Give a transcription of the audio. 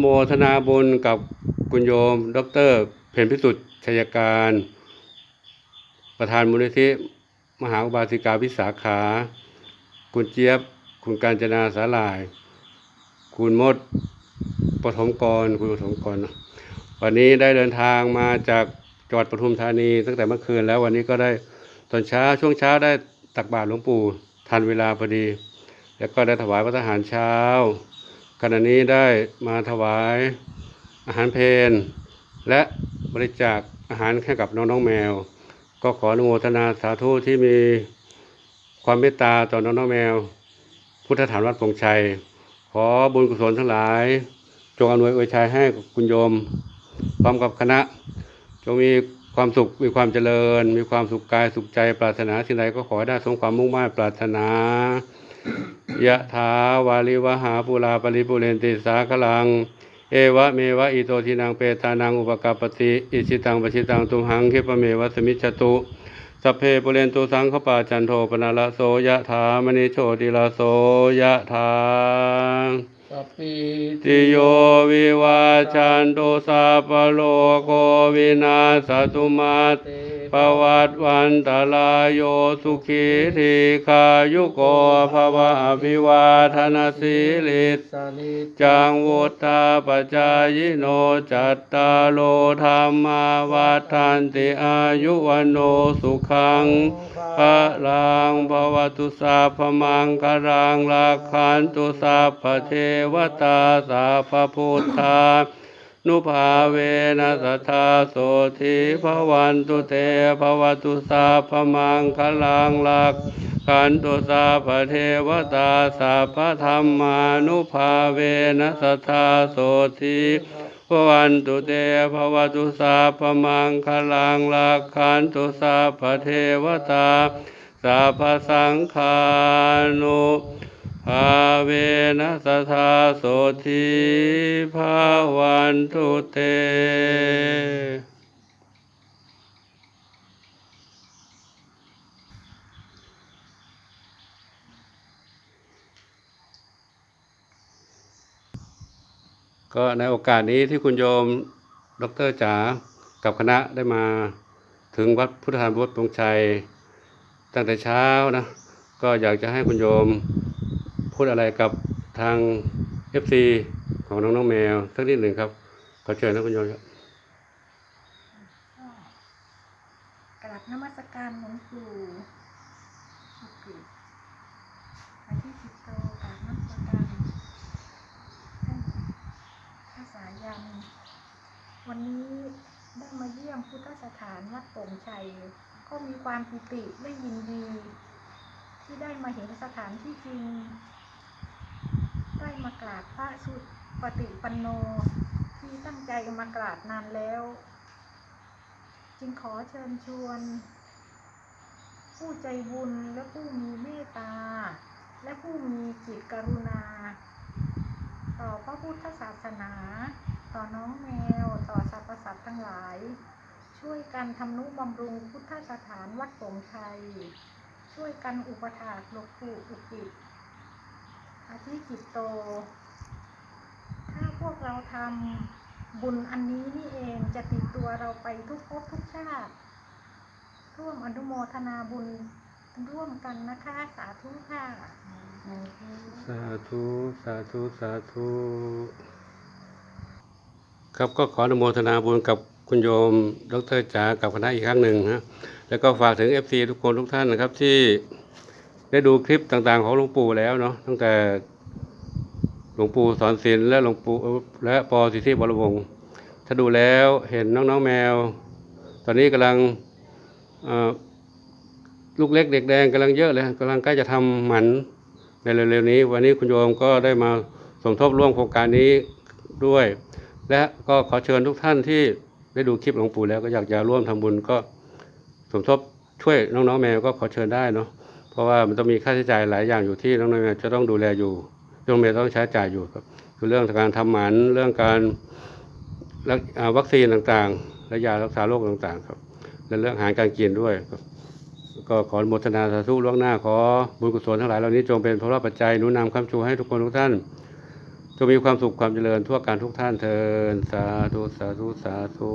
โมทนาบุญกับคุณโยม ดร เพ็ญพิสุทธิ์ชัยการ ประธานมูลนิธิมหาอุบาสิกาวิสาขา คุณเจี๊ยบ คุณการจนาสาลาย คุณมดปฐมกร คุณปฐมกร วันนี้ได้เดินทางมาจากจังหวัดปทุมธานี ตั้งแต่เมื่อคืนแล้ววันนี้ก็ได้ตอนเช้าช่วงเช้าได้ตักบาตรหลวงปู่ทันเวลาพอดี แล้วก็ได้ถวายพระทหารเช้า ขณะนี้ได้มาถวายอาหารเพลและบริจาคอาหารให้กับน้องๆแมว ก็ขออนุโมทนาสาธุที่มีความเมตตาต่อน้องๆแมว พุทธฐานวัดปงชัย ขอบุญกุศลทั้งหลาย จงอำนวยอวยชัยให้กับคุณโยม พร้อมกับคณะ จงมีความสุขมีความเจริญ มีความสุขกายสุขใจปรารถนาสิ่งใดก็ขอได้สมความมุ่งมั่นปรารถนา ยะถาวาลิวหาปุราปริปุเรนติสาคลัง เอวะเมวะอิโตทินังเปตานังอุปกาปติอิชิตังปชิตังตุมหังคิปะเมวะสมิจตุสเพปุเรนตุสังขปาจันโทปนาละโสยะถามณิโชติลาโสยะถา สัพพิติโยวิวาจันตุสัพพะโลกโควินาสตุมาเตปวัตวันตรายโยสุขีทีขายุโกภวะอภิวาทนาสีลิสสานิจังวุฒาปจายโนจัตตาโลธรรมาวัฏันติอายุวันโนสุขังพระลังภวตุสาพมังคารังลักขันตุสาพเทวตาสาพพุทธานุภาเวนัสทธาโสธิภวันตุเตภวตุสาพมังคลังลักขันตุสาพเทวตาสัพพธรรมานุภาเวนัสทธาโสธิภวันตุเตภวตุสาพมังคลังลักขันตุสาพเทวตาสัพพสังฆานุ ภาเวนัสทธาโสธีภาวันตุเต ก็ในโอกาสนี้ที่คุณโยมดรจ๋ากับคณะได้มาถึงวัดพุทธานวัดตรงชัยตั้งแต่เช้านะ ก็อยากจะให้คุณโยม พูดอะไรกับทาง FC ของน้องน้องแมวสักนิดหนึ่งครับ ขอเชิญนะคุณโยมครับกราบนมัสการหลวงปู่สุกิอาทิสิตโตกราบนมัสการท่านพระสายันวันนี้ได้มาเยี่ยมพุทธสถานวัดโป่งชัย ก็มีความปิติและยินดี ที่ได้มาเห็นสถานที่จริงากราบพระสุปฏิปันโนที่ตั้งใจมากราบนานแล้ว จึงขอเชิญชวน ผู้ใจบุญและผู้มีเมตตา และผู้มีจิตกรุณา ต่อพระพุทธศาสนา ต่อน้องแมวต่อสรรพสัตว์ทั้งหลาย ช่วยกันทำนุบำรุงพุทธสถานวัดโป่งชัย ช่วยกันอุปถากหลวงปู่อุกิจอาทิจิตโต พวกเราทำบุญอันนี้นี่เองจะติดตัวเราไปทุกภพทุกชาติ ร่วมอนุโมทนาบุญร่วมกันนะคะ สาธุค่ะสาธุสาธุสาธุครับก็ขออนุโมทนาบุญกับคุณโยม ดรจ๋ากับคณะอีกครั้งหนึ่งฮะแล้วก็ฝากถึง FC ทุกคนทุกท่านนะครับที่ได้ดูคลิปต่างๆของหลวงปู่แล้วเนาะตั้งแต่ หลวงปู่สอนศิลและหลวงปู่และปอสิทธิบรวงถ้าดูแล้วเห็นน้องๆแมว ตอนนี้กำลังลูกเล็กเด็กแดงกำลังเยอะเลยกำลังใกล้จะทำหมันในเร็วๆนี้ วันนี้คุณโยมก็ได้มาสมทบร่วมโครงการนี้ด้วย และก็ขอเชิญทุกท่านที่ได้ดูคลิปหลวงปู่แล้วก็อยากจะร่วมทำบุญก็สมทบช่วยน้องๆแมวก็ขอเชิญได้เนาะเพราะว่ามันต้องมีค่าใช้จ่ายหลายอย่างอยู่ที่น้องๆแมวจะต้องดูแลอยู่ น้องแมวต้องใช้จ่ายอยู่ครับคือเรื่องการทำหมันเรื่องการรักวัคซีนต่างๆ และยารักษาโรคต่างๆครับ และเรื่องอาหารการกินด้วยครับก็ขอโมทนาสาธุล่วงหน้าขอบุญกุศลทั้งหลายเหล่านี้จงเป็นพระปัจจัยหนุนนำคำชูให้ทุกคนทุกท่านจงมีความสุขความเจริญทั่วการทุกท่านเทินสาธุสาธุสาธุ